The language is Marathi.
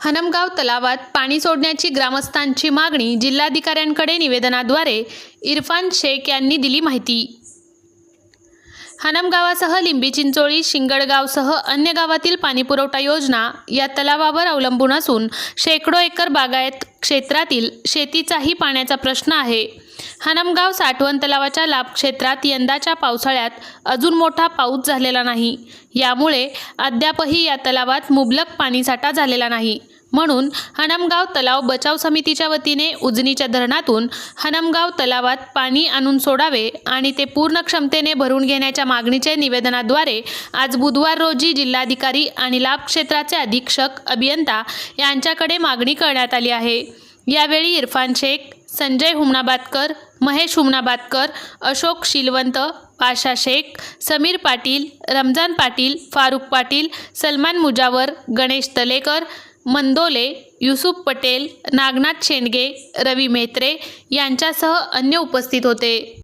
हनमगाव तलावात पाणी सोडण्याची ग्रामस्थांची मागणी जिल्हाधिकाऱ्यांकडे निवेदनाद्वारे इरफान शेख यांनी दिली माहिती. हनमगावासह लिंबी चिंचोळी शिंगडगावसह अन्य गावातील पाणीपुरवठा योजना या तलावावर अवलंबून असून शेकडो एकर बागायत क्षेत्रातील शेतीचाही पाण्याचा प्रश्न आहे. हनमगाव साठवण तलावाच्या लाभक्षेत्रात यंदाच्या पावसाळ्यात अजून मोठा पाऊस झालेला नाही. यामुळे अद्यापही या तलावात मुबलक पाणीसाठा झालेला नाही. म्हणून हनमगाव तलाव बचाव समितीच्या वतीने उजनीच्या धरणातून हनमगाव तलावात पाणी आणून सोडावे आणि ते पूर्ण क्षमतेने भरून घेण्याच्या मागणीचे निवेदनाद्वारे आज बुधवार रोजी जिल्हाधिकारी आणि लाभ क्षेत्राचे अधीक्षक अभियंता यांच्याकडे मागणी करण्यात आली आहे. यावेळी इरफान शेख संजय हुमणाबादकर महेश हुमणाबादकर अशोक शिलवंत पाशा शेख समीर पाटील रमजान पाटील फारुख पाटील सलमान मुजावर गणेश तलेकर मंदोले युसुफ पटेल नागनाथ शेंडगे रवी मेत्रे यांच्यासह अन्य उपस्थित होते.